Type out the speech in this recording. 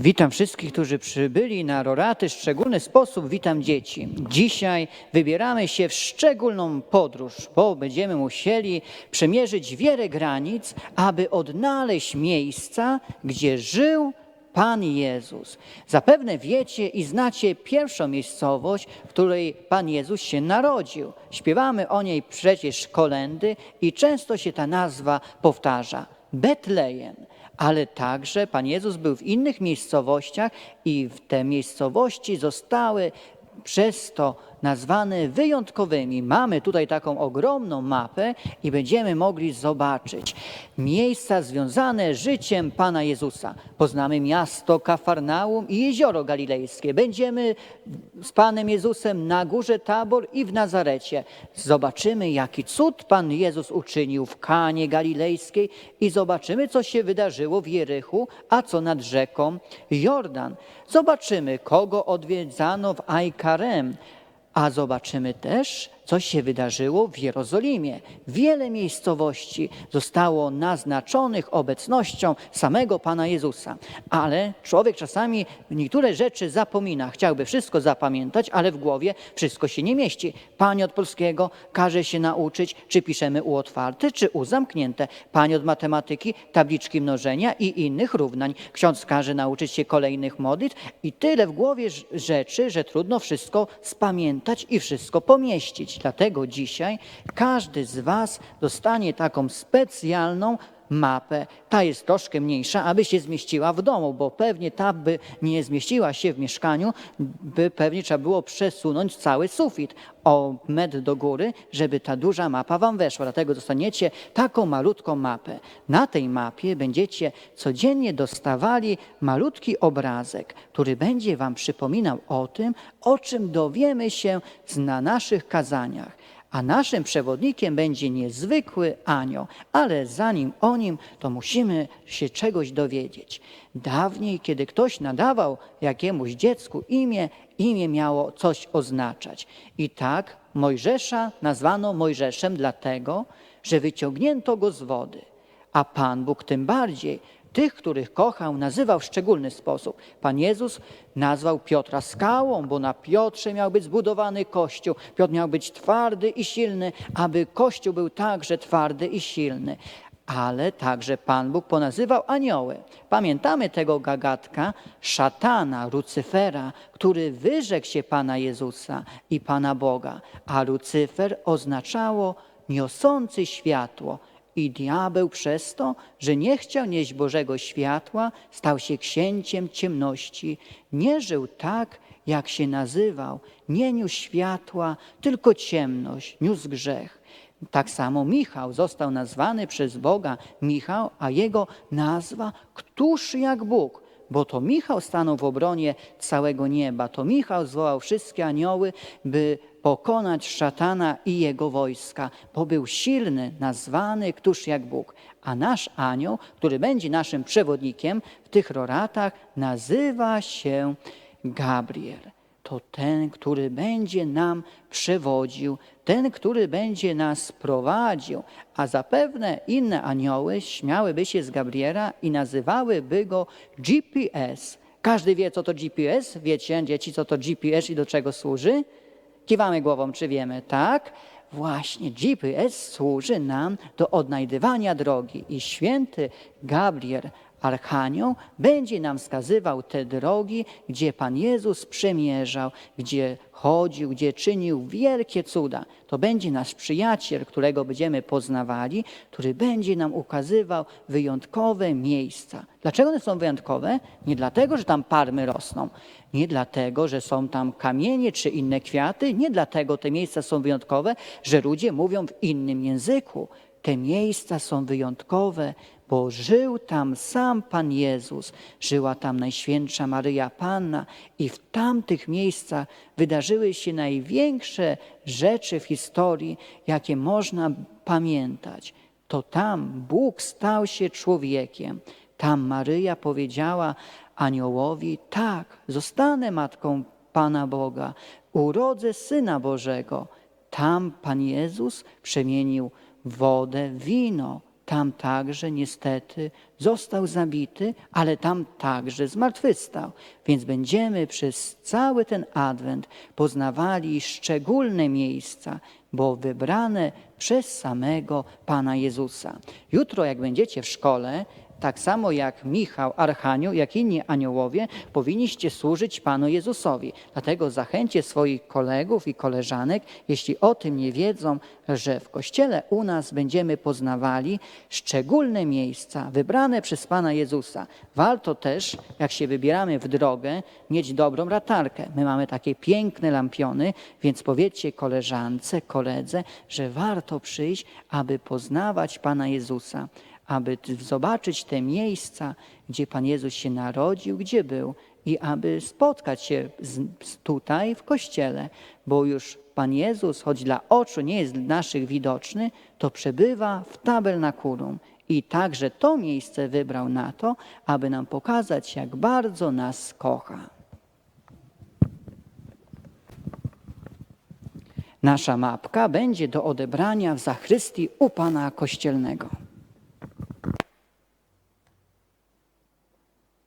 Witam wszystkich, którzy przybyli na Roraty. W szczególny sposób witam dzieci. Dzisiaj wybieramy się w szczególną podróż, bo będziemy musieli przemierzyć wiele granic, aby odnaleźć miejsca, gdzie żył Pan Jezus. Zapewne wiecie i znacie pierwszą miejscowość, w której Pan Jezus się narodził. Śpiewamy o niej przecież kolendy i często się ta nazwa powtarza. Betlejem ale także Pan Jezus był w innych miejscowościach i w te miejscowości zostały przez to nazwane wyjątkowymi. Mamy tutaj taką ogromną mapę i będziemy mogli zobaczyć miejsca związane z życiem Pana Jezusa. Poznamy miasto Kafarnaum i jezioro galilejskie. Będziemy z Panem Jezusem na górze Tabor i w Nazarecie. Zobaczymy, jaki cud Pan Jezus uczynił w Kanie Galilejskiej i zobaczymy, co się wydarzyło w Jerychu, a co nad rzeką Jordan. Zobaczymy, kogo odwiedzano w Ajkarem, a zobaczymy też, co się wydarzyło w Jerozolimie. Wiele miejscowości zostało naznaczonych obecnością samego Pana Jezusa. Ale człowiek czasami niektóre rzeczy zapomina. Chciałby wszystko zapamiętać, ale w głowie wszystko się nie mieści. Pani od polskiego każe się nauczyć, czy piszemy u otwarte, czy u zamknięte. Pani od matematyki tabliczki mnożenia i innych równań. Ksiądz każe nauczyć się kolejnych modlitw i tyle w głowie rzeczy, że trudno wszystko spamiętać i wszystko pomieścić. Dlatego dzisiaj każdy z Was dostanie taką specjalną mapę. Ta jest troszkę mniejsza, aby się zmieściła w domu, bo pewnie ta by nie zmieściła się w mieszkaniu, by pewnie trzeba było przesunąć cały sufit o metr do góry, żeby ta duża mapa Wam weszła. Dlatego dostaniecie taką malutką mapę. Na tej mapie będziecie codziennie dostawali malutki obrazek, który będzie Wam przypominał o tym, o czym dowiemy się na naszych kazaniach. A naszym przewodnikiem będzie niezwykły anioł, ale zanim o nim, to musimy się czegoś dowiedzieć. Dawniej, kiedy ktoś nadawał jakiemuś dziecku imię, imię miało coś oznaczać. I tak Mojżesza nazwano Mojżeszem dlatego, że wyciągnięto go z wody. A Pan Bóg tym bardziej tych, których kochał, nazywał w szczególny sposób. Pan Jezus nazwał Piotra skałą, bo na Piotrze miał być zbudowany Kościół. Piotr miał być twardy i silny, aby Kościół był także twardy i silny. Ale także Pan Bóg ponazywał anioły. Pamiętamy tego gagatka, szatana, Lucyfera, który wyrzekł się Pana Jezusa i Pana Boga, a Lucyfer oznaczało niosący światło. I diabeł przez to, że nie chciał nieść Bożego światła, stał się księciem ciemności. Nie żył tak, jak się nazywał, nie niósł światła, tylko ciemność, niósł grzech. Tak samo Michał został nazwany przez Boga Michał, a jego nazwa Któż jak Bóg bo to Michał stanął w obronie całego nieba. To Michał zwołał wszystkie anioły, by pokonać szatana i jego wojska, bo był silny, nazwany któż jak Bóg. A nasz anioł, który będzie naszym przewodnikiem w tych roratach, nazywa się Gabriel. To ten, który będzie nam przewodził, ten, który będzie nas prowadził, a zapewne inne anioły śmiałyby się z Gabriela i nazywałyby go GPS. Każdy wie, co to GPS? Wiecie, dzieci, co to GPS i do czego służy? Kiwamy głową, czy wiemy, tak? Właśnie GPS służy nam do odnajdywania drogi i święty Gabriel, Archanioł, będzie nam wskazywał te drogi, gdzie Pan Jezus przemierzał, gdzie chodził, gdzie czynił wielkie cuda. To będzie nasz przyjaciel, którego będziemy poznawali, który będzie nam ukazywał wyjątkowe miejsca. Dlaczego one są wyjątkowe? Nie dlatego, że tam palmy rosną, nie dlatego, że są tam kamienie czy inne kwiaty, nie dlatego te miejsca są wyjątkowe, że ludzie mówią w innym języku. Te miejsca są wyjątkowe, bo żył tam sam Pan Jezus, żyła tam Najświętsza Maryja Panna i w tamtych miejscach wydarzyły się największe rzeczy w historii, jakie można pamiętać. To tam Bóg stał się człowiekiem. Tam Maryja powiedziała aniołowi: Tak, zostanę matką Pana Boga, urodzę syna Bożego. Tam Pan Jezus przemienił wodę wino. tam także niestety został zabity, ale tam także zmartwychwstał. Więc będziemy przez cały ten adwent poznawali szczególne miejsca, bo wybrane przez samego Pana Jezusa. Jutro, jak będziecie w szkole, tak samo jak Michał, Archanioł, jak inni aniołowie, powinniście służyć Panu Jezusowi. Dlatego zachęćcie swoich kolegów i koleżanek, jeśli o tym nie wiedzą, że w kościele u nas będziemy poznawali szczególne miejsca wybrane przez Pana Jezusa. Warto też, jak się wybieramy w drogę, mieć dobrą latarkę. My mamy takie piękne lampiony, więc powiedzcie koleżance, koledze, że warto przyjść, aby poznawać Pana Jezusa aby zobaczyć te miejsca, gdzie Pan Jezus się narodził, gdzie był i aby spotkać się z, z tutaj w Kościele, bo już Pan Jezus, choć dla oczu nie jest naszych widoczny, to przebywa w tabernakulum i także to miejsce wybrał na to, aby nam pokazać, jak bardzo nas kocha. Nasza mapka będzie do odebrania w zachrystii u Pana Kościelnego.